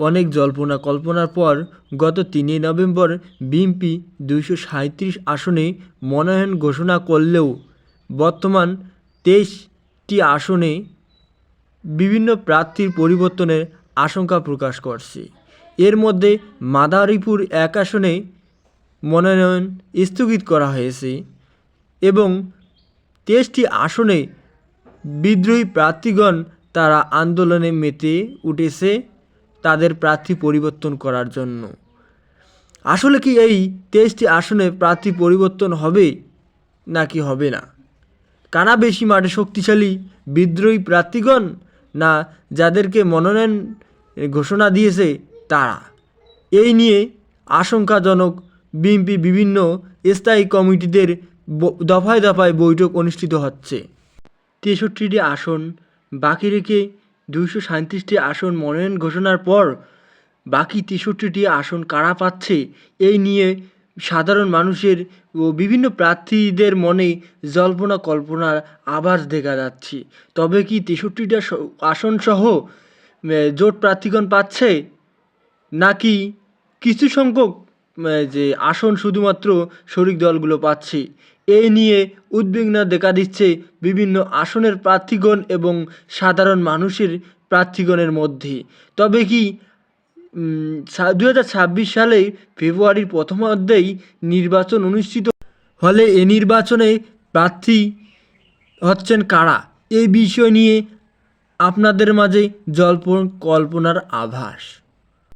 অনেক জল্পনা কল্পনার পর গত তিনই নভেম্বর বিএনপি দুইশো সাঁইত্রিশ আসনে মনোনয়ন ঘোষণা করলেও বর্তমান তেইশটি আসনে বিভিন্ন প্রার্থীর পরিবর্তনের আশঙ্কা প্রকাশ করছে। এর মধ্যে মাদারীপুর এক আসনে মনোনয়ন স্থগিত করা হয়েছে এবং তেইশটি আসনে বিদ্রোহী প্রার্থীগণ তারা আন্দোলনে মেতে উঠেছে। তাদের প্রার্থী পরিবর্তন করার জন্য। আসলে কি এই তেইশটি আসনে প্রার্থী পরিবর্তন হবে নাকি হবে না? কারা বেশি মাঠে শক্তিশালী, বিদ্রোহী প্রার্থীগণ না যাদেরকে মনোনয়ন ঘোষণা দিয়েছে তারা? এই নিয়ে আশঙ্কাজনক বিএনপি বিভিন্ন স্থায়ী কমিটিদের দফায় দফায় বৈঠক অনুষ্ঠিত হচ্ছে। তেষট্টিটি আসন বাকি রেখে দুইশো সাঁত্রিশটি আসন মনোনয়ন ঘোষণার পর বাকি তেষট্টিটি আসন কারা পাচ্ছে, এই নিয়ে সাধারণ মানুষের ও বিভিন্ন প্রার্থীদের মনে জল্পনা কল্পনার আভাস দেখা যাচ্ছে। তবে কি তেষট্টিটা আসন সহ জোট প্রার্থীগণ পাচ্ছে? নাকি কিছু সংখ্যক যে আসন শুধুমাত্র শরিক দলগুলো পাচ্ছে। এই নিয়ে উদ্বিগ্ন দেখা দিচ্ছে বিভিন্ন আসনের প্রার্থীগণ এবং সাধারণ মানুষের প্রার্থীগণের মধ্যে। তবে কি দু হাজার ছাব্বিশ সালে ফেব্রুয়ারির প্রথমার্ধেই নির্বাচন অনুষ্ঠিত হলে এ নির্বাচনে প্রার্থী হচ্ছেন কারা? এই বিষয় নিয়ে আপনাদের মাঝে জল্প কল্পনার আভাস।